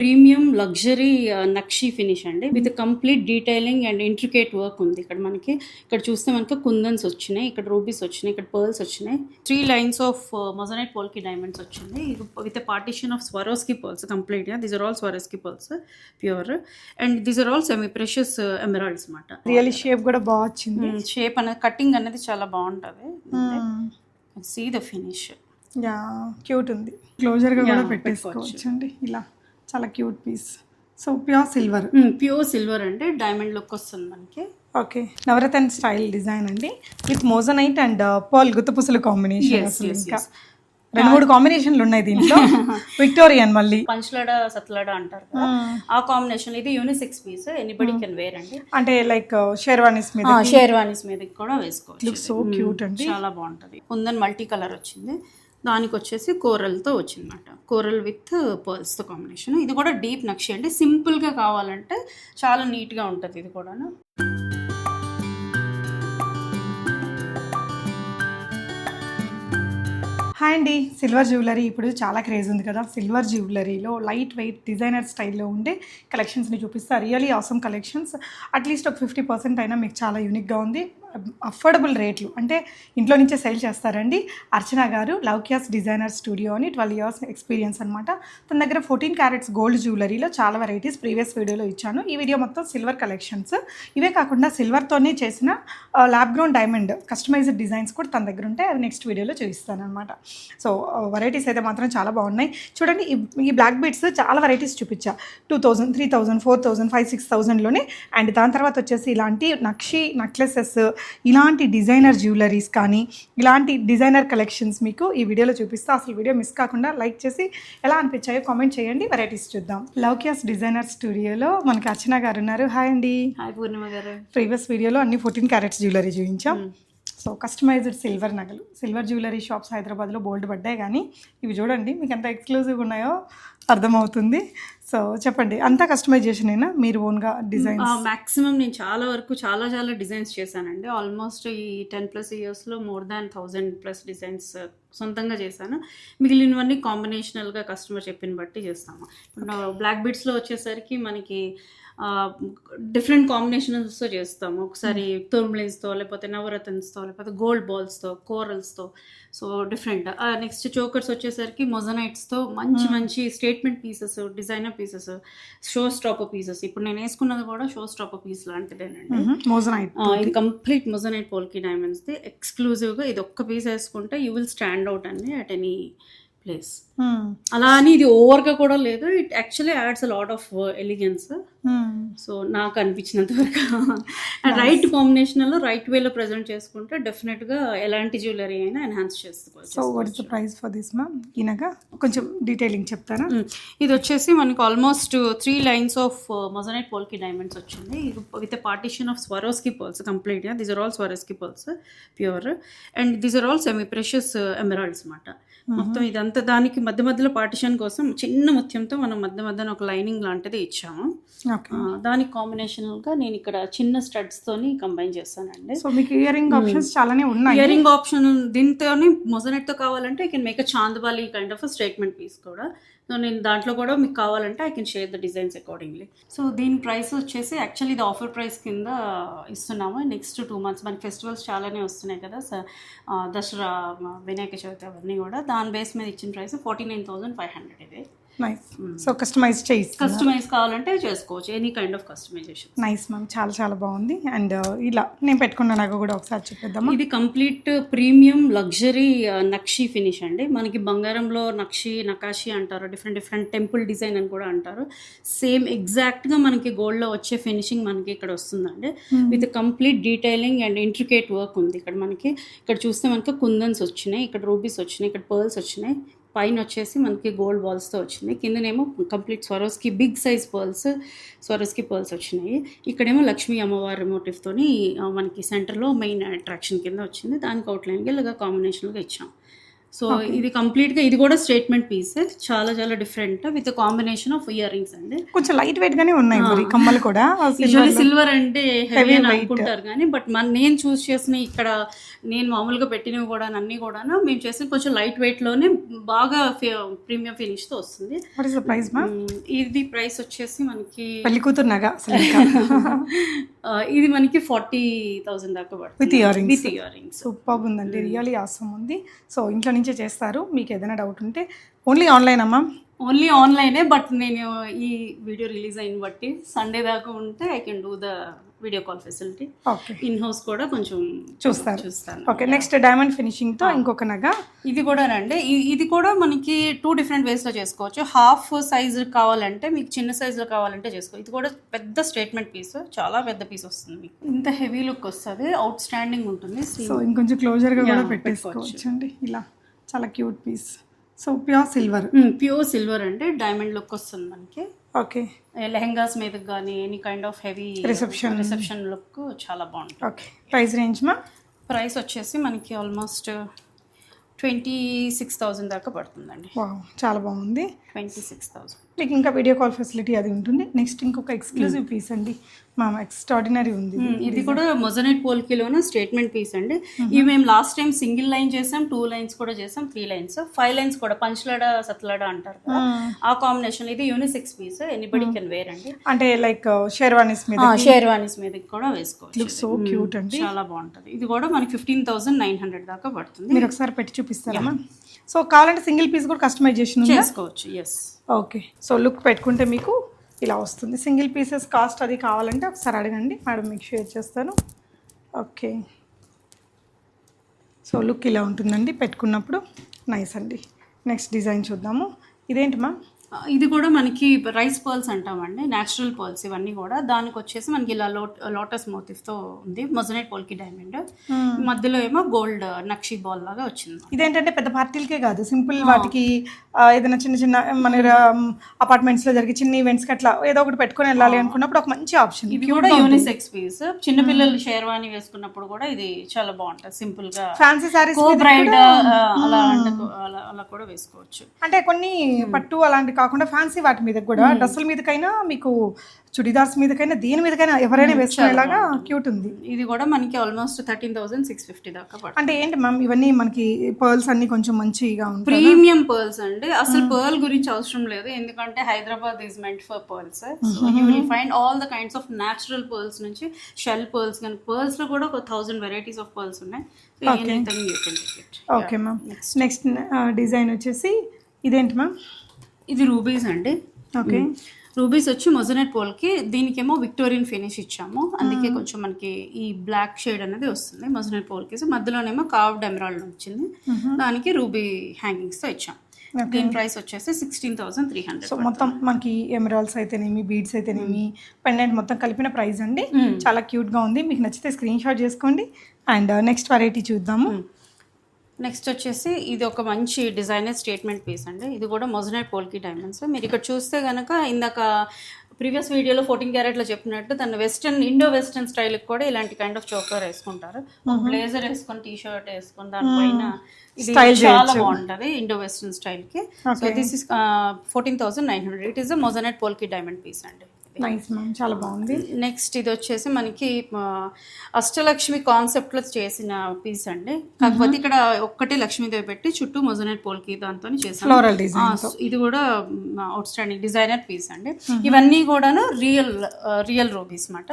Premium luxury nakshi finish అండి. With complete detailing and intricate work ఉంది. ఇక్కడ మనకి ఇక్కడ చూస్తే మనకి కుందన్స్ వచ్చినాయి ఇక్కడ రూబీస్ వచ్చినాయి ఇక్కడ పర్ల్స్ వచ్చినాయి. Three lines of moissanite polki diamonds వచ్చింది. With partition of Swarovski pearls కంప్లీట్గా. These are all Swarovski pearls pure. And these are all semi precious emeralds అనమాట రియల్ షేప్ కూడా బాగా వచ్చింది. షేప్ అనేది కటింగ్ అనేది చాలా బాగుంటుంది. See the finish yeah cute ఉంది. క్లోజర్గా కూడా పెట్టేసుకోవచ్చు అండి ఇలా. చాలా cute piece. So pure silver. Pure silver అంటే డైమండ్ లుక్ వస్తుంది మనకి. ఓకే. నవరత్న స్టైల్ డిజైన్ అండి. విత్ మోజనైట్ అండ్ పాల్ గుత్తపుసలు కాంబినేషన్ అసలు ఇంకా. రెండు మూడు కాంబినేషన్లు ఉన్నాయి దీంట్లో. విక్టోరియన్ మళ్ళీ. పంచలాడ సత్లాడ అంటారు కదా. ఆ. కాంబినేషన్ ఇది unisex piece. Anybody can wear అండి. అంటే లైక్ షేర్వానీస్ మీద షేర్వానీస్ మీద కూడా వేసుకోవచ్చు సో క్యూట్ అండి. చాలా బాగుంటది. కుందన్ మల్టీ కలర్ వచ్చింది. దానికి వచ్చేసి కోరల్తో వచ్చిందన్నమాట. కోరల్ విత్ పర్ల్స్తో కాంబినేషన్. ఇది కూడా డీప్ నక్షి అండి. సింపుల్గా కావాలంటే చాలా నీట్గా ఉంటుంది ఇది కూడాను. హాయ్ అండి. సిల్వర్ జ్యువెలరీ ఇప్పుడు చాలా క్రేజ్ ఉంది కదా. సిల్వర్ జ్యువెలరీలో లైట్ వెయిట్ డిజైనర్ స్టైల్లో ఉండే కలెక్షన్స్ని చూపిస్తారు really awesome collections at least ఒక ఫిఫ్టీ పర్సెంట్ అయినా మీకు చాలా యూనిక్గా ఉంది. అఫోర్డబుల్ రేట్లు అంటే ఇంట్లో నుంచే సేల్ చేస్తారండి. అర్చన గారు లవ్క్యాస్ డిజైనర్ స్టూడియో అని ట్వెల్వ్ ఇయర్స్ ఎక్స్పీరియన్స్ అనమాట తన దగ్గర ఫోర్టీన్ క్యారెట్స్ గోల్డ్ జ్యువెలరీలో చాలా వెరైటీస్ ప్రీవియస్ వీడియోలో ఇచ్చాను. ఈ వీడియో మొత్తం సిల్వర్ కలెక్షన్స్ ఇవే కాకుండా సిల్వర్తోనే చేసిన lab grown diamond customised designs కూడా తన దగ్గర ఉంటాయి. అవి నెక్స్ట్ వీడియోలో చూపిస్తాను అనమాట సో వెరైటీస్ అయితే మాత్రం చాలా బాగున్నాయి. చూడండి ఈ- ఈ బ్లాక్ బీట్స్ చాలా వెరైటీస్ చూపించా. Two thousand three thousand four thousand five six థౌజండ్లోనే and దాని తర్వాత వచ్చేసి ఇలాంటి నక్షి నెక్లెసెస్ ఇలాంటి డిజైనర్ జ్యువెలరీస్ కానీ ఇలాంటి డిజైనర్ కలెక్షన్స్ మీకు ఈ వీడియోలో చూపిస్తా. అసలు వీడియో మిస్ కాకుండా లైక్ చేసి ఎలా అనిపించాయో కామెంట్ చేయండి. వెరైటీస్ చూద్దాం. లవ్క్యాస్ డిజైనర్ స్టూడియోలో మనకి అర్చన గారు ఉన్నారు. హాయ్ అండి. హాయ్ పూర్ణిమ గారు. ప్రీవియస్ వీడియోలో అన్ని ఫోర్టీన్ క్యారెట్స్ జ్యువెలరీ చూపించాం. సో కస్టమైజ్డ్ సిల్వర్ నగలు. సిల్వర్ జ్యువెలరీ షాప్స్ హైదరాబాద్లో బోల్డ్ పడ్డాయి కానీ ఇవి చూడండి మీకు ఎంత ఎక్స్క్లూజివ్గా ఉన్నాయో అర్థమవుతుంది. సో చెప్పండి అంతా కస్టమైజేషన్ అయినా మీరు ఓన్గా డిజైన్ మాక్సిమం నేను చాలా వరకు చాలా చాలా డిజైన్స్ చేశానండి. ఆల్మోస్ట్ ఈ టెన్ ప్లస్ ఇయర్స్లో more than thousand plus designs సొంతంగా చేశాను. మిగిలినవన్నీ కాంబినేషనల్గా కస్టమర్ చెప్పిన బట్టి చేస్తాము. బ్లాక్ బీడ్స్లో వచ్చేసరికి మనకి డిఫరెంట్ కాంబినేషన్స్తో చేస్తాము. ఒకసారి తుర్మ్లిన్స్తో లేకపోతే నవరత్న్స్తో లేకపోతే గోల్డ్ బాల్స్తో కోరల్స్తో సో డిఫరెంట్ నెక్స్ట్ చోకర్స్ వచ్చేసరికి మొజనైట్స్తో మంచి మంచి statement pieces designer pieces show stopper pieces ఇప్పుడు నేను వేసుకున్నది కూడా షో స్టాపర్ పీస్ లాంటిదేనండి మోజనైట్ ఆ, ఇది కంప్లీట్ మొజనైట్ పోల్కి డైమండ్స్ది ఎక్స్క్లూజివ్గా ఇది ఒక్క పీస్ వేసుకుంటే యూ విల్ స్టాండ్ అవుట్ అండి. అట్ ఎనీ ప్లేస్ అలా అని ఇది ఓవర్గా కూడా లేదు. It actually adds a lot of elegance so నాకు అనిపించినంత వరకు. రైట్ కాంబినేషన్లో రైట్ వేలో ప్రజెంట్ చేసుకుంటే డెఫినెట్గా ఎలాంటి జ్యువెలరీ అయినా ఎన్హాన్స్ సో చేసుకోవచ్చు what is the price for this ma'am ఈయనగా కొంచెం డీటెయిలింగ్ చెప్తారా? మ్మ్. ఇది వచ్చేసి మనకు almost three lines of moissanite polki diamonds వచ్చింది. With partition of Swarovski pearls కంప్లీట్గా these are all Swarovski pearls pure and these are all semi precious emeralds అనమాట మొత్తం ఇదంతా దానికి మధ్య మధ్యలో పార్టిషన్ కోసం చిన్న ముత్యంతో మనం మధ్య మధ్యన ఒక లైనింగ్ లాంటిది ఇచ్చాము. దానికి కాంబినేషనల్గా నేను ఇక్కడ చిన్న స్టడ్స్ తోని కంబైన్ చేస్తానండి. సో మీకు ఇయర్ రింగ్ ఆప్షన్స్ చాలానే ఉన్నాయి. ఇయరింగ్ ఆప్షన్ దీంతోనే మొజనెట్తో కావాలంటే I can make a chandbali kind of statement piece కూడా. సో నేను దాంట్లో కూడా మీకు కావాలంటే I can share the designs accordingly so దీని ప్రైస్ వచ్చేసి యాక్చువల్లీ ఇది ఆఫర్ ప్రైస్ కింద ఇస్తున్నాము. నెక్స్ట్ టూ మంత్స్ మనకి ఫెస్టివల్స్ చాలానే వస్తున్నాయి కదా దసరా వినాయక చవితి అవన్నీ కూడా. దాని బేస్ మీద ఇచ్చిన price forty nine thousand five hundred ఇది. నైస్ సో కస్టమైజ్ చేయిస్తుంది కస్టమైజ్ కావాలంటే చేసుకోవచ్చు. Any kind of customisation nice ma'am చాలా చాలా బాగుంది. అండ్ ఇలా నేను పెట్టుకున్న నాకు కూడా ఒకసారి చెప్పేద్దామా? ఇది complete premium luxury nakshi finish అండి. మనకి బంగారంలో నక్షి నకాషి అంటారు. డిఫరెంట్ డిఫరెంట్ టెంపుల్ డిజైన్ అని కూడా అంటారు. సేమ్ ఎగ్జాక్ట్గా మనకి గోల్డ్లో వచ్చే ఫినిషింగ్ మనకి ఇక్కడ వస్తుందండి. With complete detailing and intricate work ఉంది. ఇక్కడ మనకి ఇక్కడ చూస్తే మనకి కుందన్స్ వచ్చినాయి ఇక్కడ రూబీస్ వచ్చినాయి ఇక్కడ పర్ల్స్ వచ్చినాయి. పైన వచ్చేసి మనకి గోల్డ్ బాల్స్తో వచ్చింది. కిందనేమో complete Swarovski big size pearls Swarovski pearls వచ్చినాయి. ఇక్కడేమో లక్ష్మీ అమ్మవారి మోటివ్తోని మనకి సెంటర్లో మెయిన్ అట్రాక్షన్ కింద వచ్చింది. దానికి అవుట్లైన్గా ఇలాగా కాంబినేషన్గా ఇచ్చాం. సో ఇది కంప్లీట్గా ఇది కూడా స్టేట్మెంట్ పీస్ చాలా చాలా different with combination of earrings అండి. కొంచెం లైట్ వెయిట్ గానే ఉన్నాయి మరి కమ్మలు కూడా. యూజువల్లీ సిల్వర్ అంటే హెవీ అని. అనుకుంటారు కానీ బట్ మన నేను చూస్ చేసిన ఇక్కడ నేను మామూలుగా పెట్టినవి కూడా అన్ని కూడా మేము చేసిన కొంచెం లైట్ వెయిట్లోనే బాగా ప్రీమియం ఫినిష్తో వస్తుంది. వాట్ ఇస్ ద ప్రైస్ మా మ్మ్, ఇది ప్రైస్ వచ్చేసి మనకి పెళ్ళి. ఆ, ఇది మనకి ఫార్టీ థౌసండ్ దాకా పడుతుంది. With earrings. With earrings super ఉందండి రియలీ ఆసమ్ ఉంది. సో ఇంట్లో నుంచే చేస్తారు. మీకు ఏదైనా డౌట్ ఉంటే ఓన్లీ ఆన్లైన్ అమ్మా ఓన్లీ ఆన్లైనే బట్ నేను ఈ వీడియో రిలీజ్ అయిన బట్టి సండే దాకా ఉంటే I can do the video call facility okay in house కూడా కొంచెం చూస్తారు. చూస్తాను. ఓకే నెక్స్ట్ డైమండ్ ఫినిషింగ్తో ఇంకొక నగ. ఇది కూడా అండి ఇది కూడా మనకి టూ డిఫరెంట్ వేస్లో చేసుకోవచ్చు. హాఫ్ సైజ్ కావాలంటే మీకు చిన్న సైజ్లో కావాలంటే చేసుకో ఇది కూడా పెద్ద స్టేట్మెంట్ పీస్ చాలా పెద్ద పీస్ వస్తుంది మీకు. ఇంత హెవీ లుక్ వస్తుంది. అవుట్ స్టాండింగ్ ఉంటుంది సో ఇంకొంచెం క్లోజర్గా కూడా పెట్టేసుకోవచ్చు. ఇలా. చాలా cute piece. So pure silver. Pure silver అంటే డైమండ్ లుక్ వస్తుంది మనకి. ఓకే. లెహంగాస్ మీద కానీ any kind of heavy Reception. Reception look చాలా బాగుంటుంది. ఓకే. ప్రైస్ రేంజ్ మా? ప్రైస్ వచ్చేసి మనకి ఆల్మోస్ట్ ట్వంటీ సిక్స్ థౌజండ్ దాకా పడుతుందండి. చాలా బాగుంది. Twenty six thousand. మీకు ఇంకా వీడియో కాల్ ఫెసిలిటీ అది ఉంటుంది. నెక్స్ట్ ఇంకొక ఎక్స్క్లూజివ్ పీస్ అండి. మా ఎక్స్ట్రాడినరీ ఉంది. ఇది. కూడా మొజనైట్ పోల్కిలోన స్టేట్మెంట్ పీస్ అండి. ఇవి మేము లాస్ట్ టైం సింగిల్ లైన్ చేసాం టూ లైన్స్ కూడా చేసాం త్రీ లైన్స్ ఫైవ్ లైన్స్ కూడా పంచలాడ సత్లాడ అంటారు కదా. ఆ కాంబినేషన్ ఇది unisex piece anybody can wear అండి. అంటే లైక్ షేర్వానీస్ మీద షేర్వానీస్ మీద కూడా వేసుకోవచ్చు. సో క్యూట్ అండి. చాలా బాగుంటది. ఇది కూడా మనకి ఫిఫ్టీన్ థౌసండ్ నైన్ హండ్రెడ్ దాకా పడుతుంది. మీరు ఒకసారి పెట్టి చూపిస్తారమ్మా. సో కావాలంటే సింగిల్ పీస్ కూడా కస్టమైజేషన్ చేసుకోవచ్చు ఎస్ ఓకే. సో లుక్ పెట్టుకుంటే మీకు ఇలా వస్తుంది. సింగిల్ పీసెస్ కాస్ట్ అది కావాలంటే ఒకసారి అడగండి. మేడం మీకు షేర్ చేస్తాను. ఓకే. సో లుక్ ఇలా ఉంటుందండి. పెట్టుకున్నప్పుడు నైస్ అండి. నెక్స్ట్ డిజైన్ చూద్దాము. ఇదేంటి మ్యామ్? ఇది కూడా మనకి రైస్ పర్ల్స్ అంటామండి న్యాచురల్ పర్ల్స్ ఇవన్నీ కూడా. దానికి వచ్చేసి మనకి ఇలా లోట్ లోటస్ మోటివ్తో ఉంది మొజనైట్ పోల్కి డైమండ్ మధ్యలో ఏమో గోల్డ్ నక్షి బాల్ లాగా వచ్చింది. ఇదేంటంటే పెద్ద పార్టీలకే కాదు సింపుల్ వాటికి ఏదైనా చిన్న చిన్న మన అపార్ట్మెంట్స్లో జరిగే చిన్న ఈవెంట్స్ అట్లా ఏదో ఒకటి పెట్టుకొని వెళ్ళాలి అనుకున్నప్పుడు ఒక మంచి ఆప్షన్ ఇది కూడా యూనిసెక్స్ పీస్ చిన్న పిల్లలు షేర్వాణి వేసుకున్నప్పుడు కూడా ఇది చాలా బాగుంటుంది సింపుల్గా. ఫ్యాన్సీ సారీస్ అలా అలా అలా కూడా వేసుకోవచ్చు. అంటే కొన్ని పట్టు అలాంటి కాకుండా ఫ్యాన్సీ వాటి మీద కూడా. డ్రెస్సుల మీదకైనా మీకు చుడిదార్స్ మీదకైనా దేని మీదకైనా ఎవరైనా వేసుకునేలాగా క్యూట్ ఉంది. ఇది కూడా మనకి almost thirteen thousand six fifty దాకా అంటే ఏంటి మ్యామ్ ఇవన్నీ మనకి పర్ల్స్ అన్ని కొంచెం మంచిగా ఉంటాయి? ప్రీమియం పర్ల్స్ అండి. అసలు పర్ల్ గురించి అవసరం లేదు. ఎందుకంటే Hyderabad is meant for pearls you will find all the kinds of natural pearls నుంచి షెల్ పర్ల్స్ కానీ పర్ల్స్లో కూడా ఒక థౌసండ్ వెరైటీస్ ఆఫ్ పర్ల్స్ ఉన్నాయి. ఓకే మ్యామ్ నెక్స్ట్ డిజైన్ వచ్చేసి ఇదేంటి మ్యామ్ ఇది రూబీస్ అండి. ఓకే. రూబీస్ వచ్చి మొజనెట్ పోల్కి దీనికేమో విక్టోరియన్ ఫినిష్ ఇచ్చాము. అందుకే కొంచెం మనకి ఈ బ్లాక్ షేడ్ అనేది వస్తుంది మొజనెట్ పోల్కి. సో మధ్యలోనేమో కావ్డ్ ఎమరాల్డ్ వచ్చింది. దానికి రూబీ హ్యాంగింగ్స్తో ఇచ్చాం దీని ప్రైస్ వచ్చేసి sixteen thousand three so hundred మొత్తం మనకి ఎమరాల్స్ అయితేనేమి బీడ్స్ అయితేనేమి పెండెంట్ మొత్తం కలిపిన ప్రైస్ అండి. చాలా క్యూట్గా ఉంది. మీకు నచ్చితే స్క్రీన్ షాట్ చేసుకోండి. అండ్ నెక్స్ట్ వెరైటీ చూద్దాము. నెక్స్ట్ వచ్చేసి ఇది ఒక మంచి డిజైనర్ స్టేట్మెంట్ పీస్ అండి. ఇది కూడా మొజనైట్ పోల్కి డైమండ్స్ మీరు ఇక్కడ చూస్తే గనక ఇందాక ప్రీవియస్ వీడియోలో ఫోర్టీన్ క్యారెట్లో చెప్పినట్టు తన వెస్టర్న్ ఇండో వెస్టర్న్ స్టైల్కి కూడా ఇలాంటి కైండ్ ఆఫ్ చోకర్ వేసుకుంటారు. బ్లేజర్ వేసుకొని టీ షర్ట్ వేసుకొని దానిపైన ఇది Style చాలా బాగుంటది Indo western స్టైల్కి so this is fourteen thousand nine hundred it is a moissanite polki diamond piece అండి. నైస్ మ్యామ్ చాలా బాగుంది. నెక్స్ట్ ఇది వచ్చేసి మనకి అష్టలక్ష్మి కాన్సెప్ట్లో చేసిన పీస్ అండి. కాకపోతే ఇక్కడ ఒక్కటే లక్ష్మీదేవి పెట్టి చుట్టూ మొజనైట్ పోల్కి దాంతో చేసాం ఫ్లోరల్ డిజైన్ ఆ, ఇది కూడా అవుట్ స్టాండింగ్ డిజైనర్ పీస్ అండి. ఇవన్నీ కూడాను రియల్ రియల్ రూబీస్ మాట.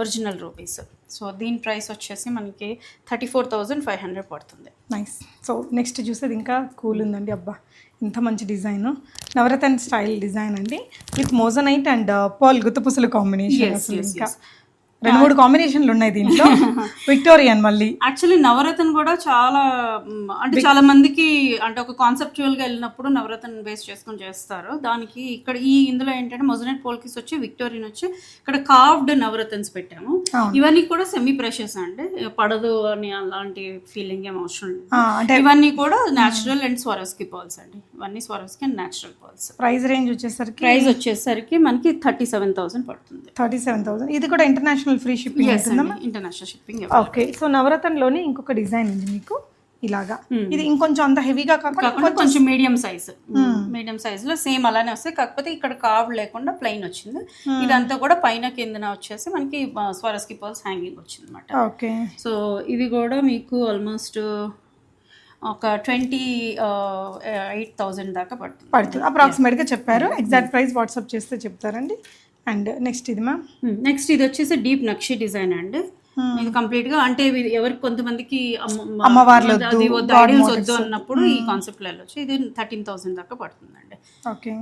ఒరిజినల్ రూబీస్ సో దీని ప్రైస్ వచ్చేసి మనకి thirty four thousand five hundred పడుతుంది. నైస్ సో నెక్స్ట్ చూసేది ఇంకా కూల్ ఉందండి. అబ్బా ఇంత మంచి డిజైన్. నవరత్న స్టైల్ డిజైన్ అండి. విత్ మోజనైట్ అండ్ పర్ల్ గుత్తపుసలు కాంబినేషన్ అసలు ఇంకా. రెండు మూడు కాంబినేషన్లు ఉన్నాయి దీంట్లో. విక్టోరియన్ మళ్ళీ. యాక్చువల్లీ నవరత్న కూడా చాలా అంటే చాలా మందికి అంటే ఒక కాన్సెప్చువల్గా వెళ్ళినప్పుడు నవరత్న బేస్ చేసుకొని చేస్తారు. దానికి ఇక్కడ ఈ ఇందులో ఏంటంటే మొజనెట్ పోల్కిస్ వచ్చి విక్టోరియన్ వచ్చి ఇక్కడ కార్వ్డ్ నవరత్న్స్ పెట్టాము. ఇవన్నీ కూడా సెమీ ప్రెషర్స్ అండి. పడదు అని అలాంటి ఫీలింగ్ ఏం అవసరం లేదు. ఇవన్నీ కూడా న్యాచురల్ అండ్ స్వరస్కి పర్ల్స్ అండి. ఇవన్నీ Swarovski and natural pearls price range వచ్చేసరికి ప్రైస్ వచ్చేసరికి మనకి థర్టీ సెవెన్ థౌసండ్ పడుతుంది. థర్టీ సెవెన్ థౌసండ్ ఇది కూడా international free shipping international shipping okay so నవరత్నలోనే ఇంకొక డిజైన్ ఉంది మీకు ఇలాగా. ఇది ఇంకొంచెం అంత హెవీగా కాకుండా కాకుండా కొంచెం మీడియం సైజ్ మీడియం సైజ్లో సేమ్ అలానే వస్తాయి. కాకపోతే ఇక్కడ కావ్ లేకుండా ప్లెయిన్ వచ్చింది. ఇదంతా కూడా పైన కిందన వచ్చేసి మనకి స్వరస్కి పర్ల్స్ హ్యాంగింగ్ వచ్చింది అనమాట ఓకే సో ఇది కూడా మీకు ఆల్మోస్ట్ ఒక ట్వంటీ ఎయిట్ థౌజండ్ దాకా పడుతుంది. పడుతుంది. అప్రాక్సిమేట్గా చెప్పారు. ఎగ్జాక్ట్ ప్రైస్ వాట్సాప్ చేస్తే చెప్తారండి. అండ్ నెక్స్ట్ ఇది మ్యామ్? నెక్స్ట్ ఇది వచ్చేసి డీప్ నక్షి డిజైన్ అండి ఇది కంప్లీట్గా అంటే ఎవరికి కొంతమందికి అమ్మవార్లు వద్దు, ఐడియల్స్ వద్దు అన్నప్పుడు ఈ కాన్సెప్ట్ వెళ్ళొచ్చు. ఇది థర్టీన్ థౌసండ్ దాకా పడుతుందండి.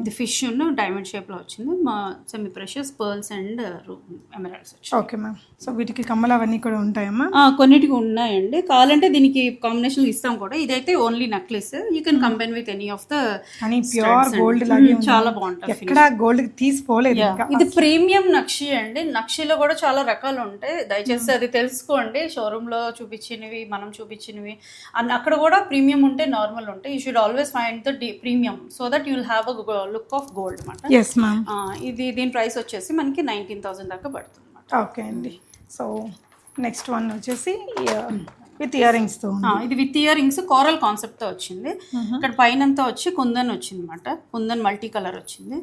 ఇది ఫిష్ ఉన్న డైమండ్ షేప్లో వచ్చింది. మా semi precious pearls and emeralds okay ma'am. So వీటికి కమ్మలు అవన్నీ కూడా ఉంటాయమ్మా? కొన్నిటికి ఉన్నాయండి. కావాలంటే దీనికి కాంబినేషన్ ఇస్తాం కూడా. ఇదైతే only necklace you can combine with any of the pure gold లాగే చాలా బాగుంటుంది ఎక్కడ గోల్డ్ తీసిపోలేదు ఇంకా. ఇది ప్రీమియం నక్షి అండి. నక్షిలో కూడా చాలా రకాలు ఉంటాయి. దయచేసి అది తెలుసుకోండి. షోరూమ్లో చూపించినవి మనం చూపించినవి. అండ్ అక్కడ కూడా ప్రీమియం ఉంటే నార్మల్ ఉంటాయి. You should always find the premium so that you'll have a look of gold అనమాట ఇది దీని ప్రైస్ వచ్చేసి మనకి నైన్టీన్ థౌసండ్ దాకా పడుతుంది ఓకే అండి. సో నెక్స్ట్ వన్ వచ్చేసి విత్ ఇయర్ రింగ్స్తో ఇది విత్ ఇయర్ రింగ్స్ కోరల్ కాన్సెప్ట్తో వచ్చింది. ఇక్కడ పైన అంతా వచ్చి కుందన్ వచ్చింది అనమాట కుందన్ మల్టీ కలర్ వచ్చింది.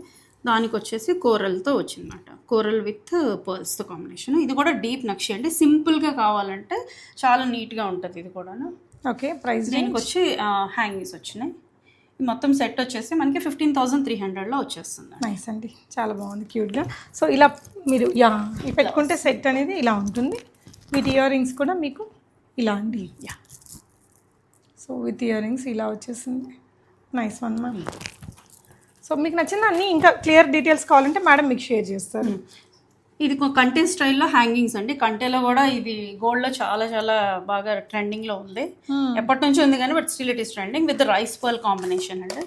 దానికి వచ్చేసి కోరల్తో వచ్చిందన్నమాట. కోరల్ విత్ పర్ల్స్తో కాంబినేషన్. ఇది కూడా డీప్ నక్షి అండి. సింపుల్గా కావాలంటే చాలా నీట్గా ఉంటుంది ఇది కూడాను. ఓకే ప్రైస్ దీనికి వచ్చి హ్యాంగింగ్స్ వచ్చినాయి. మొత్తం సెట్ వచ్చేసి మనకి ఫిఫ్టీన్ థౌసండ్ త్రీ హండ్రెడ్లో వచ్చేస్తుంది. నైస్ అండి. చాలా బాగుంది క్యూట్గా. సో ఇలా మీరు యా పెట్టుకుంటే సెట్ అనేది ఇలా ఉంటుంది. వీటి ఇయర్ రింగ్స్ కూడా మీకు ఇలా అండి. Yeah. So with ear rings ఇలా వచ్చేసింది. Nice one ma'am. సో మీకు నచ్చిన అన్ని ఇంకా క్లియర్ డీటెయిల్స్ కావాలంటే మేడం మీకు షేర్ చేస్తారు. ఇది కంటే స్టైల్లో హ్యాంగింగ్స్ అండి. కంటేలో కూడా ఇది గోల్డ్లో చాలా చాలా బాగా ట్రెండింగ్లో ఉంది. ఎప్పటి నుంచో ఉంది కానీ but still it is trending with rice pearl combination అండి.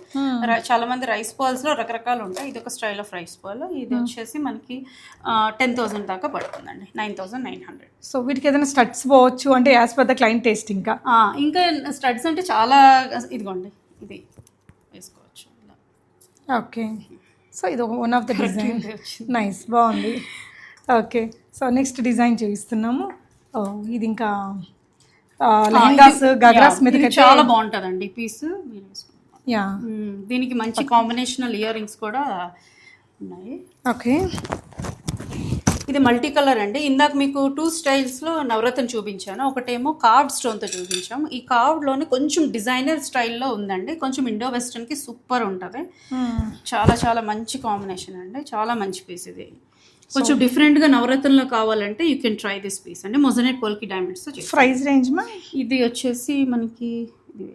చాలా మంది రైస్ పర్ల్స్లో రకరకాలు ఉంటాయి. ఇది ఒక స్టైల్ ఆఫ్ రైస్ పర్ల్ ఇది వచ్చేసి మనకి టెన్ థౌసండ్ దాకా పడుతుందండి. Nine thousand nine hundred so వీటికి ఏదైనా స్టడ్స్ పోవచ్చు అంటే as per the client taste ఇంకా? ఇంకా స్టడ్స్ అంటే చాలా ఇదిగోండి ఇది. ఓకే సో ఇది one of the design nice బాగుంది. ఓకే సో నెక్స్ట్ డిజైన్ చూపిస్తున్నాము. ఓ, ఇది ఇంకా లెహంగాస్ గగ్రాస్ మీద చాలా బాగుంటుందండి పీస్. యా. దీనికి మంచి కాంబినేషనల్ ఇయర్ రింగ్స్ కూడా ఉన్నాయి. ఓకే ఇది మల్టీ కలర్ అండి. ఇందాక మీకు టూ స్టైల్స్లో నవరత్న చూపించాను. ఒకటేమో కార్డ్ స్టోన్తో చూపించాం ఈ కార్డ్లోని కొంచెం డిజైనర్ స్టైల్లో ఉందండి. కొంచెం ఇండో వెస్టర్న్కి సూపర్ ఉంటుంది. చాలా చాలా మంచి కాంబినేషన్ అండి. చాలా మంచి పీస్ ఇది. కొంచెం డిఫరెంట్గా నవరత్నంలో కావాలంటే you can try this piece అండి. మొజనెట్ పోల్కి డైమండ్స్తో చేసి ప్రైస్ రేంజ్ మా? ఇది వచ్చేసి మనకి ఇది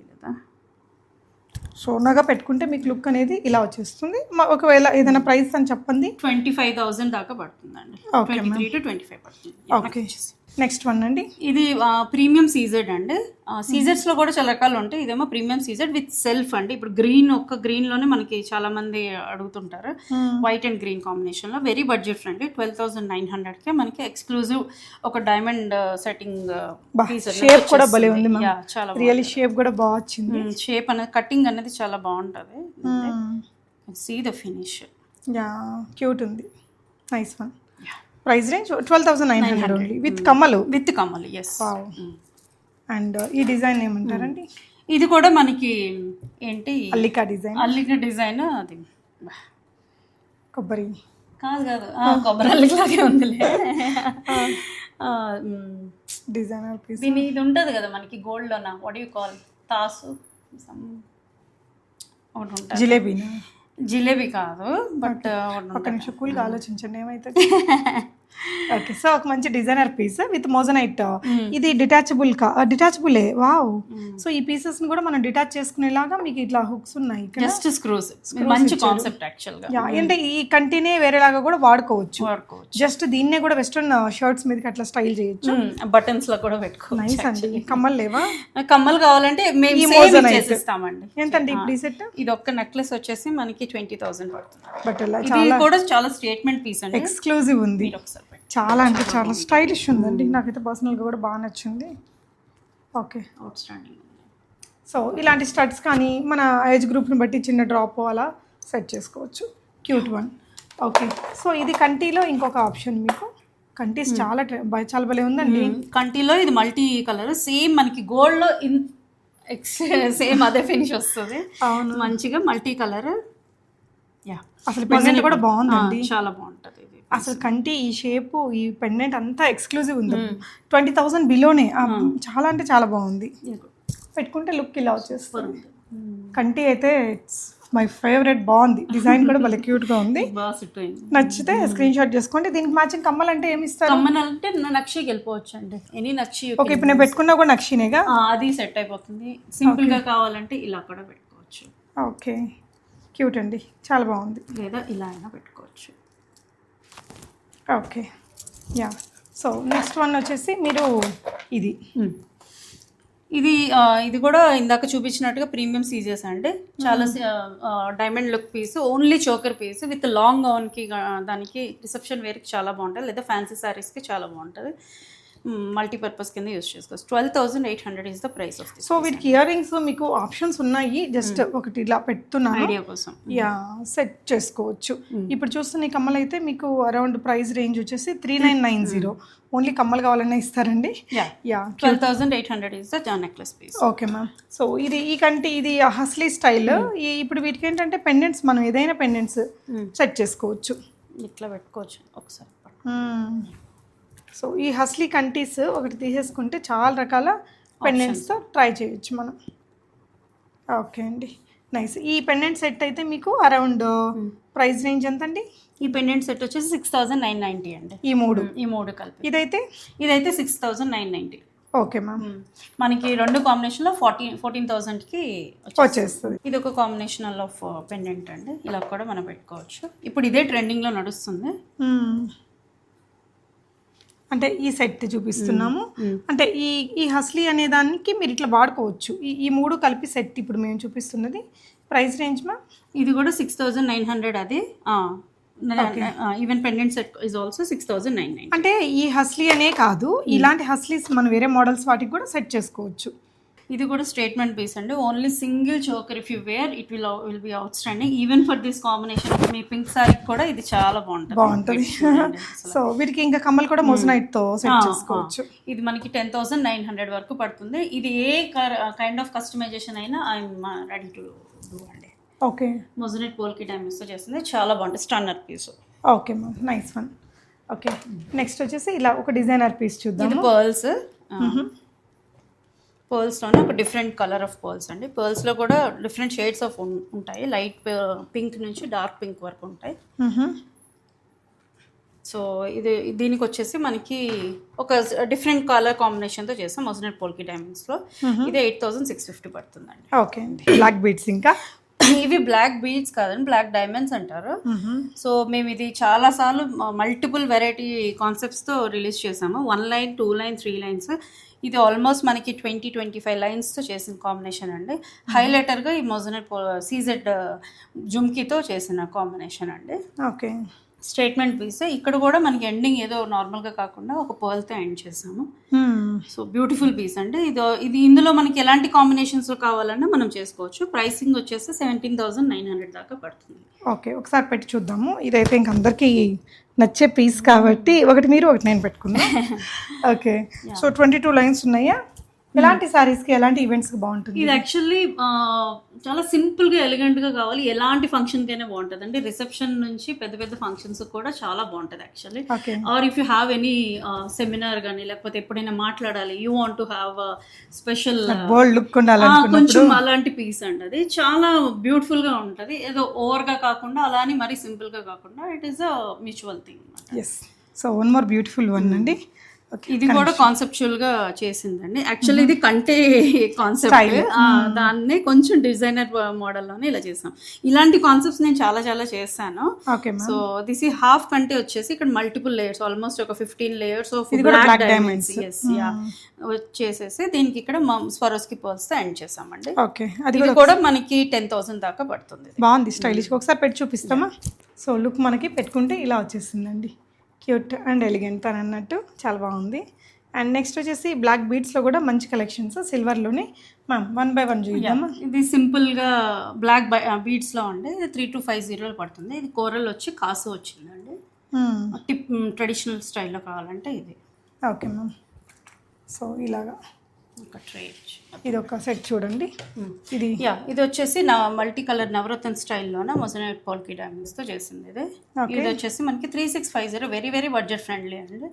లేదా సోనాగా పెట్టుకుంటే మీకు లుక్ అనేది ఇలా వచ్చేస్తుంది. మ- ఒకవేళ ఏదైనా ప్రైస్ అని చెప్పండి. ట్వంటీ ఫైవ్ థౌసండ్ దాకా పడుతుందండి. Twenty three to twenty five పడుతుంది. ఓకే నెక్స్ట్ వన్ అండి. ఇది ప్రీమియం సీజెడ్ అండి. సీజర్స్లో కూడా చాలా రకాలు ఉంటాయి. ఇదేమో ప్రీమియం సీజెడ్ విత్ సెల్ఫ్ అండి. ఇప్పుడు గ్రీన్ ఒక్క గ్రీన్లోనే మనకి చాలా మంది అడుగుతుంటారు. వైట్ అండ్ గ్రీన్ కాంబినేషన్లో. Very budget friendly twelve thousand nine hundred కే మనకి ఎక్స్క్లూజివ్ ఒక డైమండ్ సెట్టింగ్ షేప్ కూడా భలే ఉంది చాలా రియల్లీ షేప్ కూడా బాగా వచ్చింది. షేప్ అనేది కటింగ్ అనేది చాలా బాగుంటది. See the finish yeah cute ఉంది. Nice one price range twelve thousand nine hundred only. With కమ్మలు విత్ కమ్మలు ఎస్ అండ్ ఈ డిజైన్ ఏమంటారండి? ఇది కూడా మనకి ఏంటి? అల్లికా డిజైన్. అల్లిక డిజైన్ అది. కొబ్బరి. కాదు కాదు. కొబ్బరి అల్లికలాగే ఉందిలే. డిజైనర్ పీస్ దీని ఇది ఉంటుంది కదా మనకి గోల్డ్ లోన వాట్ యూ కాల్ తాసు? Some- ఒకటి ఉంటుంది. జిలేబీనా? జిలేబీ కాదు బట్ ఒక నిమిషం కూల్గా ఆలోచించండి ఏమైతే ఓకే సో ఒక మంచి డిజైనర్ పీస్ విత్ మోజనైట్ ఇది డిటాచబుల్ కా డిటాచబులే వావ్ సో ఈ పీసెస్ని కూడా మనం డిటాచ్ చేసుకునేలాగా మీకు ఇట్లా హుక్స్ ఉన్నాయి జస్ట్ స్క్రూస్ మంచి కాన్సెప్ట్ యాక్చువల్గా. యా అంటే ఈ కంటినే వేరేలాగా కూడా వాడుకోవచ్చు. వాడుకోవచ్చు. జస్ట్ దీన్నే కూడా వెస్ట్రన్ షర్ట్స్ మీదకి అట్లా స్టైల్ చేయొచ్చు. బటన్స్లో కూడా పెట్టుకోవచ్చు నైస్ అండి. కమ్మలు లేవా? కమ్మలు కావాలంటే మేము moissanite. చేసిస్తామండి. ఎంతండి ఇప్పుడు ఈ సెట్ ఇది ఒక్క నెక్లెస్ వచ్చేసి మనకి ట్వంటీ థౌసండ్ పడుతుంది. బట్ ఇది కూడా చాలా స్టేట్మెంట్ పీస్ అండి. ఎక్స్క్లూజివ్ ఉంది. ఒకసారి చాలా అంటే చాలా స్టైలిష్ ఉందండి. నాకైతే పర్సనల్గా కూడా బాగా నచ్చింది. ఓకే అవుట్ స్టాండింగ్ సో ఇలాంటి స్టడ్స్ కానీ మన ఏజ్ గ్రూప్ని బట్టి చిన్న డ్రాప్ అలా సెట్ చేసుకోవచ్చు. క్యూట్ వన్ ఓకే సో ఇది కంటిలో ఇంకొక ఆప్షన్ మీకు. కంటీస్ చాలా ట్రె- బ- చాలా భలే ఉందండి. కంటిలో ఇది మల్టీ కలర్ సేమ్ మనకి గోల్డ్లో ఇన్ ఎక్స్ సేమ్ అదే ఫినిష్ వస్తుంది. అవును. మంచిగా మల్టీ కలర్ యా అసలు పెండెంట్ కూడా బాగుందండి. చాలా బాగుంటది అసలు కంటి ఈ షేప్ ఈ పెండెంట్ అంతా ఎక్స్క్లూజివ్ ఉంది. ట్వంటీ థౌసండ్ బిలోనే. ఆ, చాలా అంటే చాలా బాగుంది. పెట్టుకుంటే లుక్ ఇలా వచ్చేస్తుంది. కంటి అయితే ఇట్స్ మై ఫేవరెట్ బాగుంది. డిజైన్ కూడా భలే క్యూట్గా ఉంది. నచ్చితే స్క్రీన్ షాట్ చేసుకోండి. దీనికి మ్యాచింగ్ కమ్మలు అంటే ఏమి ఇస్తారు? కమ్మనంటే నక్షికి వెళ్ళిపోవచ్చు అండి ఎనీ నక్షి ఓకే ఇప్పుడు నేను పెట్టుకున్నా కూడా నక్షినేగా? అది సెట్ అయిపోతుంది. సింపుల్గా కావాలంటే ఇలా కూడా పెట్టుకోవచ్చు. ఓకే క్యూట్ అండి. చాలా బాగుంది. లేదా ఇలా అయినా పెట్టుకోవచ్చు. Okay. Yeah. So next one వచ్చేసి మీరు ఇది. ఇది ఇది కూడా ఇందాక చూపించినట్టుగా ప్రీమియం సీజెస్ అండి. చాలా diamond look piece only choker piece with long గౌన్కి దానికి రిసెప్షన్ వేర్కి చాలా బాగుంటుంది. లేదా ఫ్యాన్సీ శారీస్కి చాలా బాగుంటుంది. మల్టీపర్పస్ కింద యూస్ చేసుకోవచ్చు. Twelve thousand eight hundred is the price of so వీటికి ఇయర్ రింగ్స్ మీకు ఆప్షన్స్ ఉన్నాయి. జస్ట్ ఒకటి ఇలా పెడుతున్నాను. ఐడియా కోసం. యా సెట్ చేసుకోవచ్చు. ఇప్పుడు చూస్తున్న ఈ కమ్మలు అయితే మీకు అరౌండ్ ప్రైస్ రేంజ్ వచ్చేసి three nine nine zero only కమ్మలు కావాలన్నా ఇస్తారండి. Yeah twelve thousand eight hundred is the necklace piece okay ma'am so ఇది ఈ కంటి ఇది హస్లీ స్టైల్ ఈ ఇప్పుడు వీటికి ఏంటంటే పెండెంట్స్ మనం ఏదైనా పెండెంట్స్ సెట్ చేసుకోవచ్చు. ఇట్లా పెట్టుకోవచ్చు. ఒకసారి సో ఈ హస్లీ కంటీస్ ఒకటి తీసేసుకుంటే చాలా రకాల పెండెంట్స్తో ట్రై చేయొచ్చు మనం. ఓకే అండి. నైస్. ఈ పెండెంట్ సెట్ అయితే మీకు అరౌండ్ ప్రైస్ రేంజ్ ఎంత అండి ఈ పెండెంట్ సెట్ వచ్చేసి సిక్స్ థౌసండ్ నైన్ నైంటీ అండి. ఈ మూడు. ఈ మూడు కలిపి. ఇదైతే? ఇదైతే six thousand nine ninety. Okay ma'am. మనకి రెండు కాంబినేషన్లో ఫార్టీన్ ఫోర్టీన్ థౌసండ్కి వచ్చేస్తుంది. ఇది ఒక కాంబినేషన్ ఆఫ్ పెండెంట్ అండి. ఇలా కూడా మనం పెట్టుకోవచ్చు. ఇప్పుడు ఇదే ట్రెండింగ్లో నడుస్తుంది. అంటే ఈ సెట్ చూపిస్తున్నాము. అంటే ఈ ఈ హస్లీ అనే దానికి మీరు ఇట్లా వాడుకోవచ్చు. ఈ ఈ మూడు కలిపి సెట్ ఇప్పుడు మేము చూపిస్తున్నది. Price range ma'am? ఇది కూడా సిక్స్ థౌజండ్ నైన్ హండ్రెడ్ అది. Even pendant set is also six nine nine అంటే ఈ హస్లీ అనే కాదు. ఇలాంటి హస్లీస్ మనం వేరే మోడల్స్ వాటికి కూడా సెట్ చేసుకోవచ్చు. ఇది కూడా స్టేట్మెంట్ పీస్ అండి. Only single choker if you wear it will will be outstanding even for this combination me pink sari కూడా ఇది చాలా బాగుంటుంది. బాగుంటుంది. సో వీటికి ఇంకా కమ్మలు కూడా మొజనైట్తో సెట్ చేసుకోవచ్చు. ఇది మనకి టెన్ థౌసండ్ నైన్ హండ్రెడ్ వరకు పడుతుంది. ఇది ఏ కైండ్ ఆఫ్ కస్టమైజేషన్ అయినా ఐఎమ్ రెడీ టు డూ అండి. ఓకే మొజనెట్ పోల్కి డైమండ్స్తో చేస్తుంది. చాలా బాగుంటుంది. Stunner piece okay ma'am nice one okay next వచ్చేసి ఇలా ఒక డిజైనర్ పీస్ చూద్దాం ఇది పర్ల్స్ పర్ల్స్లోనే ఒక డిఫరెంట్ కలర్ ఆఫ్ పర్ల్స్ అండి. పర్ల్స్లో కూడా డిఫరెంట్ షేడ్స్ ఆఫ్ ఉంటాయి. లైట్ పింక్ నుంచి డార్క్ పింక్ వరకు ఉంటాయి. సో ఇది దీనికి వచ్చేసి మనకి ఒక డిఫరెంట్ కలర్ కాంబినేషన్తో చేస్తాం మొజనెట్ పోల్కి డైమండ్స్లో ఇది ఎయిట్ థౌసండ్ సిక్స్ ఫిఫ్టీ పడుతుందండి. ఓకే అండి. బ్లాక్ బీడ్స్ ఇంకా? ఇవి బ్లాక్ బీడ్స్ కాదండి బ్లాక్ డైమండ్స్ అంటారు. సో మేము ఇది చాలా సార్లు మల్టిపుల్ వెరైటీ కాన్సెప్ట్స్తో రిలీజ్ చేసాము. One line two line three lines. ఇది ఆల్మోస్ట్ మనకి ట్వంటీ ట్వంటీ ఫైవ్ లైన్స్తో చేసిన కాంబినేషన్ అండి. హైలైటర్గా ఈ మొజనెట్ సీజెడ్ జుమ్కీతో చేసిన కాంబినేషన్ అండి. ఓకే. స్టేట్మెంట్ పీస్ ఇక్కడ కూడా మనకి ఎండింగ్ ఏదో నార్మల్గా కాకుండా ఒక పర్ల్తో ఎండ్ చేసాము. సో బ్యూటిఫుల్ పీస్ అంటే ఇది ఇది ఇందులో మనకి ఎలాంటి కాంబినేషన్స్లో కావాలన్నా మనం చేసుకోవచ్చు. ప్రైసింగ్ వచ్చేసి సెవెంటీన్ థౌసండ్ నైన్ హండ్రెడ్ దాకా పడుతుంది. ఓకే ఒకసారి పెట్టి చూద్దాము. ఇదైతే ఇంక అందరికీ నచ్చే పీస్ కాబట్టి ఒకటి మీరు ఒకటి నేను పెట్టుకున్నా okay. So twenty two lines ఉన్నాయా? ఎలాంటి సారీస్కి ఎలాంటి ఈవెంట్స్కి బాగుంటుంది? ఇది యాక్చువల్లీ చాలా సింపుల్గా ఎలిగెంట్గా కావాలి. ఎలాంటి ఫంక్షన్కైనా బాగుంటుంది. అంటే రిసెప్షన్ నుంచి పెద్ద పెద్ద ఫంక్షన్స్ కూడా చాలా బాగుంటుంది actually or if you have any seminar కానీ లేకపోతే ఎప్పుడైనా మాట్లాడాలి you want to have special look కొంచెం అలాంటి పీస్ అండి అది. చాలా బ్యూటిఫుల్గా ఉంటది. ఏదో ఓవర్గా కాకుండా అలా అని మరీ సింపుల్గా కాకుండా it is a mutual thing yes so one more beautiful one అండి. ఇది కూడా కాన్సెప్చువల్గా చేసిందండి. యాక్చువల్లీ ఇది కంటే కాన్సెప్ట్ దాన్ని కొంచెం డిజైనర్ మోడల్లోనే ఇలా చేసాం. ఇలాంటి కాన్సెప్ట్స్ నేను చాలా చాలా చేశాను. సో దిస్ ఈ హాఫ్ కంటే వచ్చేసి ఇక్కడ మల్టిపుల్ లేయర్స్ ఆల్మోస్ట్ ఒక ఫిఫ్టీన్ లేయర్స్ యా వచ్చేసేసి దీనికి ఇక్కడ స్వరోస్కి పర్ల్స్తో ఎండ్ చేసామండి. ఓకే అది కూడా మనకి టెన్ థౌసండ్ దాకా పడుతుంది బాగుంది. స్టైలిష్ ఒకసారి పెట్టి చూపిస్తామా? సో లుక్ మనకి పెట్టుకుంటే ఇలా వచ్చేసిందండి. క్యూట్ అండ్ ఎలిగెంట్ అని అన్నట్టు చాలా బాగుంది. అండ్ నెక్స్ట్ వచ్చేసి బ్లాక్ బీడ్స్లో కూడా మంచి కలెక్షన్స్. సిల్వర్లోనే మ్యామ్ వన్ బై వన్ చూద్దామా? ఇది సింపుల్గా బ్లాక్ బీడ్స్లో ఉండే ఇది త్రీ టు ఫైవ్ జీరోలు పడుతుంది. ఇది కోరల్ వచ్చి కాసు వచ్చిందండి. టిప్ ట్రెడిషనల్ స్టైల్లో కావాలంటే ఇది. Okay ma'am. సో ఇలాగా. ఒక ట్రే ఇది ఒక సెట్ చూడండి. ఇది యా ఇది వచ్చేసి నా మల్టీ కలర్ నవరత్న స్టైల్లోన మొజనైట్ పోల్కి డైమండ్స్తో చేసింది ఇది. ఇది వచ్చేసి మనకి three six five zero very very budget friendly అండి.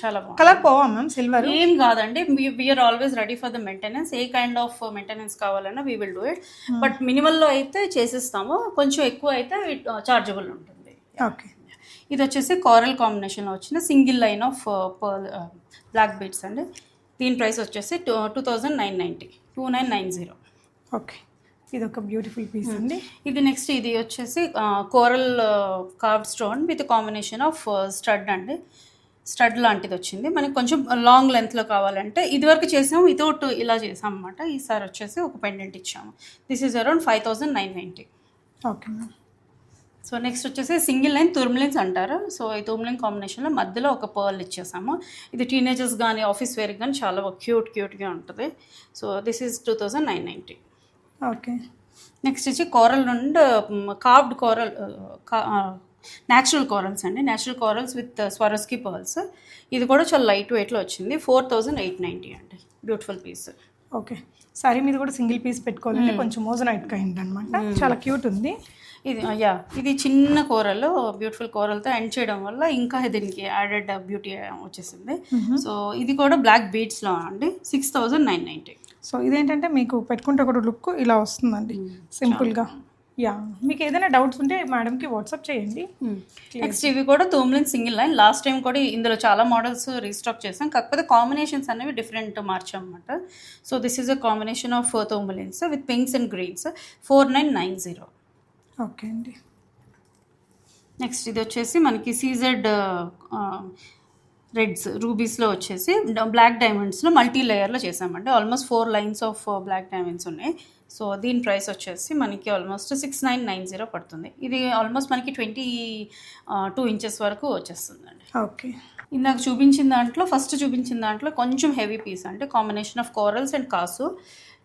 చాలా బాగుంది. కలర్ పోవా మ్యామ్ సిల్వర్ ఏం కాదండి we're always ready for the maintenance A kind of maintenance కావాలన్నా we will do it but మినిమల్లో అయితే చేసిస్తాము. కొంచెం ఎక్కువ అయితే చార్జబుల్ ఉంటుంది. ఓకే. ఇది వచ్చేసి కారల్ కాంబినేషన్లో వచ్చిన single line of pearl black beads అండి. దీని ప్రైస్ వచ్చేసి two two thousand nine ninety two nine nine zero. Okay. ఇది ఒక బ్యూటిఫుల్ పీస్ అండి. ఇది నెక్స్ట్ ఇది వచ్చేసి coral carve stone with combination of stud అండి స్టడ్ లాంటిది వచ్చింది. మనకి కొంచెం లాంగ్ లెంత్లో కావాలంటే ఇదివరకు చేసాము వితౌట్ ఇలా చేసాం అనమాట ఈసారి వచ్చేసి ఒక పెండెంట్ ఇచ్చాము. This is around five thousand nine ninety okay ma'am. So next వచ్చేసి సింగిల్ లైన్ తుర్మ్లిన్స్ అంటారు. సో ఈ తుర్మ్లిన్ కాంబినేషన్లో మధ్యలో ఒక పర్ల్ ఇచ్చేసాము. ఇది టీనేజర్స్ కానీ ఆఫీస్ వేర్కి కానీ చాలా క్యూట్ క్యూట్గా ఉంటుంది. So this is two thousand nine ninety okay. Next వచ్చి కోరల్ నుండి కార్వ్డ్ కోరల్ న్యాచురల్ కోరల్స్ అండి. Natural corals with Swarovski pearls ఇది కూడా చాలా లైట్ వెయిట్లో వచ్చింది. ఫోర్ థౌజండ్ ఎయిట్ నైంటీ అండి. Beautiful piece okay. సారీ మీద కూడా సింగిల్ పీస్ పెట్టుకోవాలంటే కొంచెం మోజనైట్ కైండ్ అనమాట చాలా క్యూట్ ఉంది. ఇది యా ఇది చిన్న కూరలో బ్యూటిఫుల్ కూరలతో ఎండ్ చేయడం వల్ల ఇంకా దీనికి యాడెడ్ బ్యూటీ వచ్చేసింది. సో ఇది కూడా బ్లాక్ బీడ్స్లో అండి. Six thousand nine ninety so ఇదేంటంటే మీకు పెట్టుకుంటే ఒక లుక్ ఇలా వస్తుందండి. సింపుల్గా యా మీకు ఏదైనా డౌట్స్ ఉంటే మేడంకి వాట్సాప్ చేయండి. నెక్స్ట్ ఇవి కూడా tourmaline single line last time కూడా ఇందులో చాలా మోడల్స్ రీస్టాక్ చేసాం కాకపోతే కాంబినేషన్స్ అనేవి డిఫరెంట్ మార్చాం అనమాట so this is a combination of tourmalines with pinks and greens four nine nine zero okay అండి. నెక్స్ట్ ఇది వచ్చేసి మనకి సీజెడ్ రెడ్స్ రూబీస్లో వచ్చేసి బ్లాక్ డైమండ్స్లో మల్టీ లేయర్లో చేసామండి almost four lines of black diamonds ఉన్నాయి. సో దీని ప్రైస్ వచ్చేసి మనకి almost six nine nine zero పడుతుంది. ఇది ఆల్మోస్ట్ మనకి ట్వంటీ టూ ఇంచెస్ వరకు వచ్చేస్తుందండి. ఓకే. ఇందాక చూపించిన దాంట్లో ఫస్ట్ చూపించిన దాంట్లో కొంచెం హెవీ పీస్ అంటే కాంబినేషన్ ఆఫ్ కోరల్స్ అండ్ కాసు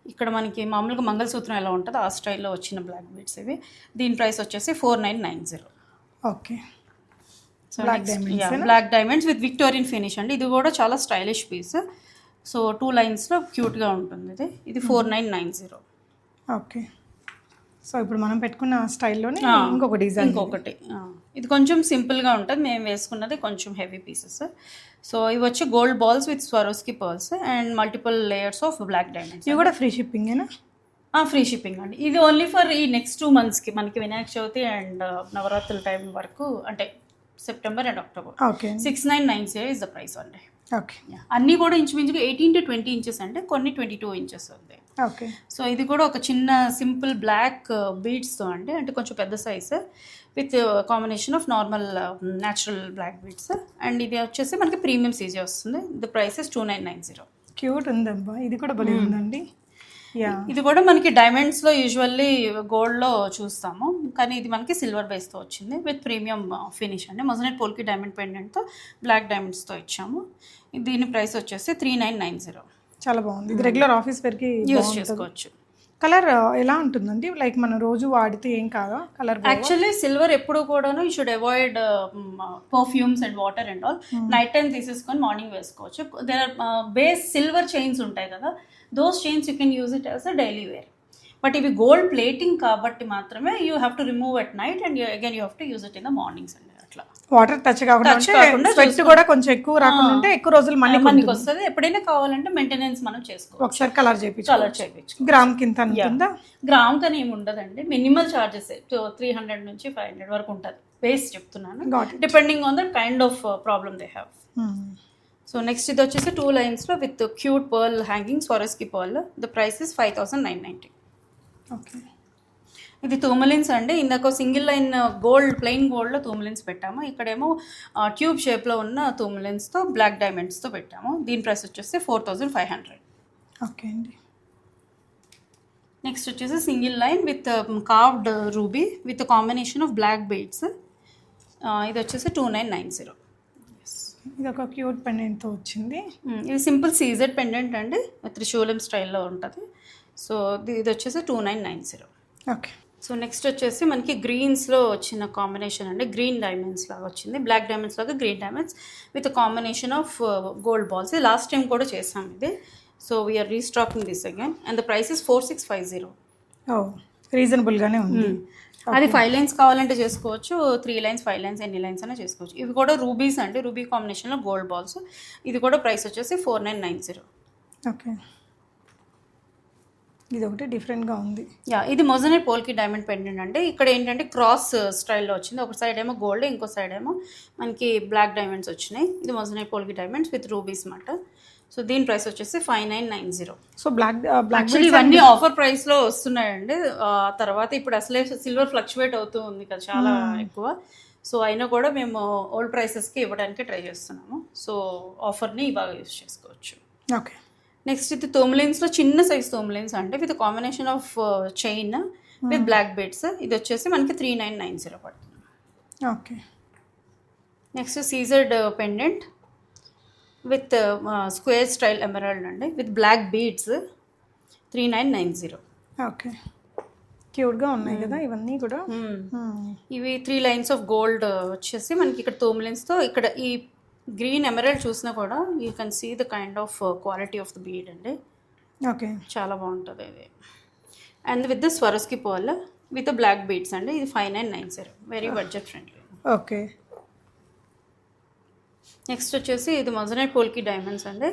ఇక్కడ మనకి మామూలుగా మంగళసూత్రం ఎలా ఉంటుందో ఆ స్టైల్లో వచ్చిన బ్లాక్ బీడ్స్ ఇవి. దీని ప్రైస్ వచ్చేసి four nine nine zero okay? Black diamonds with Victorian finish అండి. ఇది కూడా చాలా స్టైలిష్ పీస్ సో టూ లైన్స్లో క్యూట్గా ఉంటుంది ఇది. ఇది four nine nine zero okay. So ఇప్పుడు మనం పెట్టుకున్న స్టైల్లోనే ఇంకొక డిజైన్ ఇంకొకటి. ఇది కొంచెం సింపుల్గా ఉంటుంది. మేము వేసుకున్నది కొంచెం హెవీ పీసెస్ సో ఇవి వచ్చి gold balls with Swarovski pearls and multiple layers of black diamonds ఇవి కూడా ఫ్రీ షిప్పింగేనా ఫ్రీ షిప్పింగ్ అండి. ఇది ఓన్లీ ఫర్ ఈ నెక్స్ట్ టూ మంత్స్కి మనకి వినాయక చవితి అండ్ నవరాత్రుల టైం వరకు అంటే September and October okay six nine nine zero is the price అండి ఓకే. అన్నీ కూడా ఇంచుమించుగా ఎయిటీన్ టు ట్వంటీ ఇంచెస్ అంటే కొన్ని ట్వంటీ టూ ఇంచెస్ ఉంది. ఓకే. సో ఇది కూడా ఒక చిన్న సింపుల్ బ్లాక్ బీడ్స్తో అండి. అంటే కొంచెం పెద్ద size with combination of normal natural black beads and ఇది వచ్చేసి మనకి ప్రీమియం సీజీ వస్తుంది. The prices two nine nine zero cute ఉందబ్బా. ఇది కూడా భలే ఉందండి. యా ఇది కూడా మనకి డైమండ్స్లో యూజువల్లీ గోల్డ్లో చూస్తాము. కానీ ఇది మనకి సిల్వర్ బేస్తో వచ్చింది. విత్ ప్రీమియం ఫినిష్ అండి. మొజనెట్ పోల్కి డైమండ్ పెండెంట్తో బ్లాక్ డైమండ్స్తో ఇచ్చాము. దీని ప్రైస్ వచ్చేసి త్రీ నైన్ నైన్ జీరో చాలా బాగుంది. ఇది రెగ్యులర్ ఆఫీస్ వేర్కి యూస్ చేసుకోవచ్చు. కలర్ ఎలా ఉంటుందండి? లైక్ మనం రోజు వాడితే ఏం కాదా? కలర్ యాక్చువల్లీ సిల్వర్ ఎప్పుడు కూడాను you should avoid perfumes and water and all night time తీసేసుకొని మార్నింగ్ వేసుకోవచ్చు. There are base silver chains ఉంటాయి కదా. Those chains you can use it as a daily wear but ఇవి గోల్డ్ ప్లేటింగ్ కాబట్టి మాత్రమే you have to remove at night and again you have to use it in the mornings అండి అట్లా. Water touch కాకుండా sweat కూడా కొంచెం ఎక్కువ రాకుండా ఉంటే ఎక్కువ రోజులు మళ్ళీ మనకి వస్తుంది. ఎప్పుడైనా కావాలంటే మెయింటెనెన్స్ మనం చేసుకోవచ్చు. ఒకసారి కలర్ చేయించు కలర్ చేయించు గ్రామ్ కింద గ్రామ్ కానీ ఏమి ఉండదండి. మినిమల్ చార్జెస్ త్రీ హండ్రెడ్ నుంచి ఫైవ్ హండ్రెడ్ వరకు ఉంటుంది. వేస్ట్ చెప్తున్నాను. Depending on the kind of problem they have so next ఇది వచ్చేసి టూ లైన్స్లో with cute pearl hanging Swarovski pearl the price is five thousand nine ninety okay ఇది tourmalines అండి. ఇందాక సింగిల్ లైన్ గోల్డ్ ప్లెయిన్ గోల్డ్లో తూమలిన్స్ పెట్టాము. ఇక్కడేమో ట్యూబ్ షేప్లో ఉన్న తూమలిన్స్తో బ్లాక్ డైమండ్స్తో పెట్టాము. దీని ప్రైస్ వచ్చేసి four thousand five hundred. Okay అండి. నెక్స్ట్ వచ్చేసి single line with carved ruby with combination of black beads. ఇది వచ్చేసి టూ నైన్ నైన్ జీరో. ఇది ఒక క్యూట్ పెండెంట్తో వచ్చింది. ఇది సింపుల్ సీజెడ్ పెండెంట్ అండి. త్రిశూలం స్టైల్లో ఉంటుంది. సో ఇది వచ్చేసి two nine nine zero. Okay. So next వచ్చేసి మనకి గ్రీన్స్లో వచ్చిన కాంబినేషన్ అండి. గ్రీన్ డైమండ్స్ లాగా వచ్చింది. బ్లాక్ డైమండ్స్ లాగా green diamonds with combination of gold balls. ఇది లాస్ట్ టైం కూడా చేసాం ఇది. So we are restocking this again and the price is four six five zero రీజనబుల్గానే ఉంది. అది ఫైవ్ లైన్స్ కావాలంటే చేసుకోవచ్చు. త్రీ లైన్స్ ఫైవ్ లైన్స్ ఎన్ని లైన్స్ అయినా చేసుకోవచ్చు. ఇవి కూడా రూబీస్ అండి. రూబీ కాంబినేషన్లో గోల్డ్ బాల్స్. ఇది కూడా ప్రైస్ వచ్చేసి four nine nine zero okay ఇది ఒకటి డిఫరెంట్గా ఉంది. యా ఇది మొజనైట్ పోల్కి డైమండ్ పెండెంట్ అంటే ఇక్కడ ఏంటంటే క్రాస్ స్టైల్లో వచ్చింది. ఒక సైడ్ ఏమో గోల్డ్ ఇంకో సైడ్ ఏమో మనకి బ్లాక్ డైమండ్స్ వచ్చినాయి. ఇది moissanite polki diamonds with rubies మాట. సో దీని ప్రైస్ వచ్చేసి five nine nine zero. So black black ఇవన్నీ ఆఫర్ ప్రైస్లో వస్తున్నాయండి తర్వాత ఇప్పుడు అసలే సిల్వర్ ఫ్లక్చువేట్ అవుతూ ఉంది కదా చాలా ఎక్కువ. సో అయినా కూడా మేము ఓల్డ్ ప్రైసెస్కి ఇవ్వడానికి ట్రై చేస్తున్నాము. సో ఆఫర్ని బాగా యూస్ చేసుకోవచ్చు. ఓకే. నెక్స్ట్ ఇది తోమ్లైన్స్లో చిన్న సైజ్ తోమ్లైన్స్ అంటే with combination of chain with black beads ఇది వచ్చేసి మనకి త్రీ నైన్ నైన్ జీరో పడుతుంది. Okay next సీజర్డ్ pendant with square style emerald అండి. With black beads three nine nine zero okay క్యూట్గా ఉన్నాయి కదా ఇవన్నీ కూడా? Hmm. Hmm. ఇవి త్రీ లైన్స్ ఆఫ్ గోల్డ్ వచ్చేసి మనకి ఇక్కడ తోమ్లైన్స్తో ఇక్కడ ఈ గ్రీన్ ఎమరల్డ్ చూసినా కూడా you can see the kind of quality of the bead అండి. ఓకే. చాలా బాగుంటుంది ఇది. And with the Swarovski pearl with black beads అండి ఇది five nine nine zero very budget friendly okay. Next వచ్చేసి ఇది మొజనైట్ పోల్కి డైమండ్స్ అండి.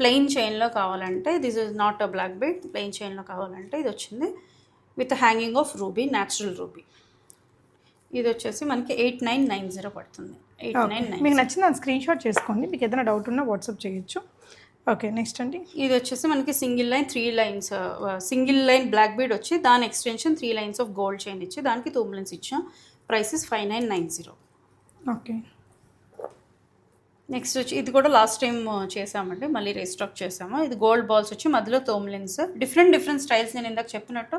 ప్లెయిన్ చైన్లో కావాలంటే this is not a black bead plain చైన్లో కావాలంటే ఇది వచ్చింది. With hanging of ruby natural ruby. ఇది వచ్చేసి మనకి ఎయిట్ నైన్ నైన్ జీరో పడుతుంది. ఎయిట్ నైన్ నైన్ మీకు నచ్చిన స్క్రీన్ షాట్ చేసుకోండి. మీకు ఏదైనా డౌట్ ఉన్నా వాట్సాప్ చేయొచ్చు. ఓకే నెక్స్ట్ అండి. ఇది వచ్చేసి మనకి single line three lines single line black bead వచ్చి దాని extension three lines of gold chain ఇచ్చి దానికి టూ లైన్స్ ఇచ్చాం. Prices five nine nine zero. Okay. Next వచ్చి ఇది కూడా లాస్ట్ టైం చేసామండి మళ్ళీ రీస్టాక్ చేసాము ఇది గోల్డ్ బాల్స్ వచ్చి మధ్యలో తోమ్లిన్స్. డిఫరెంట్ డిఫరెంట్ స్టైల్స్ నేను ఇందాక చెప్పినట్టు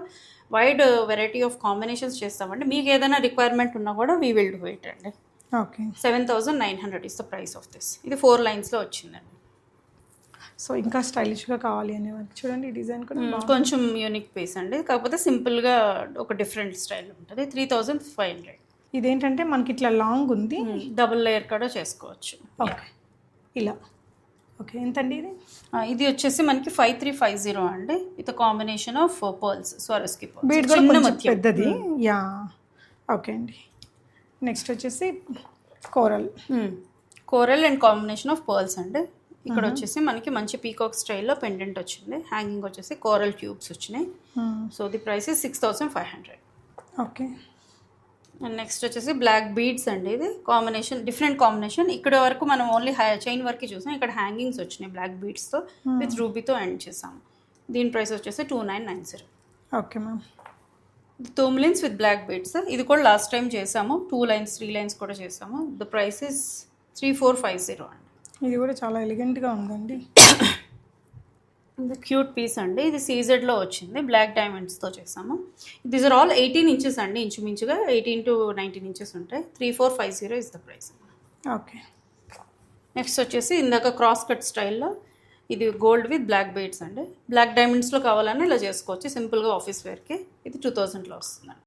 వైడ్ వెరైటీ ఆఫ్ కాంబినేషన్స్ చేస్తామండి. మీకు ఏదైనా రిక్వైర్మెంట్ ఉన్నా కూడా వీ విల్ డూ ఇట్ అండి. Okay. Seven thousand nine hundred is the price of this. ఇది ఫోర్ లైన్స్లో వచ్చిందండి. సో ఇంకా స్టైలిష్గా కావాలి అనే వాళ్ళకి చూడండి ఈ డిజైన్ కూడా. కొంచెం యూనిక్ పీస్ అండి. కాకపోతే సింపుల్గా ఒక డిఫరెంట్ స్టైల్ ఉంటుంది. Three thousand five hundred. ఇదేంటంటే మనకి ఇట్లా లాంగ్ ఉంది. డబుల్ లేయర్ కూడా చేసుకోవచ్చు. ఓకే. ఇలా. ఓకే ఎంతండి ఇది? ఇది వచ్చేసి మనకి ఫైవ్ త్రీ ఫైవ్ జీరో అండి. With combination of pearls Swarovski bead కూడా పెద్దది. యా. ఓకే అండి. నెక్స్ట్ వచ్చేసి coral. Coral and combination of pearls అండి. ఇక్కడ వచ్చేసి మనకి మంచి పీకాక్ స్టైల్లో పెండెంట్ వచ్చింది. హ్యాంగింగ్ వచ్చేసి కోరల్ ట్యూబ్స్ వచ్చినాయి. So the price six thousand five hundred. Okay. And next వచ్చేసి బ్లాక్ బీడ్స్ అండి ఇది. కాంబినేషన్ డిఫరెంట్ కాంబినేషన్ ఇక్కడ వరకు మనం ఓన్లీ చైన్ వరకు చూసాం. ఇక్కడ హ్యాంగింగ్స్ వచ్చినాయి బ్లాక్ బీడ్స్తో విత్ రూబీతో ఎండ్ చేసాము దీని ప్రైస్ వచ్చేసి two nine nine zero okay ma'am tourmalines with black beads ఇది కూడా లాస్ట్ టైం చేసాము. టూ లైన్స్ త్రీ లైన్స్ కూడా చేసాము. The price is three four five zero అండి. ఇది కూడా చాలా ఎలిగెంట్గా ఉందండి. ఇది క్యూట్ పీస్ అండి. ఇది సీజెడ్లో వచ్చింది. బ్లాక్ డైమండ్స్తో చేసాము. These are all eighteen inches అండి. ఇంచుమించుగా ఎయిటీన్ టు నైన్టీన్ ఇంచెస్ ఉంటాయి. Three four five zero is the price okay. Next వచ్చేసి ఇందాక క్రాస్ కట్ స్టైల్లో ఇది గోల్డ్ విత్ బ్లాక్ బీడ్స్ అండి. బ్లాక్ డైమండ్స్లో కావాలన్నా ఇలా చేసుకోవచ్చు. సింపుల్గా ఆఫీస్ వేర్కి ఇది టూ థౌజండ్లో వస్తుందండి.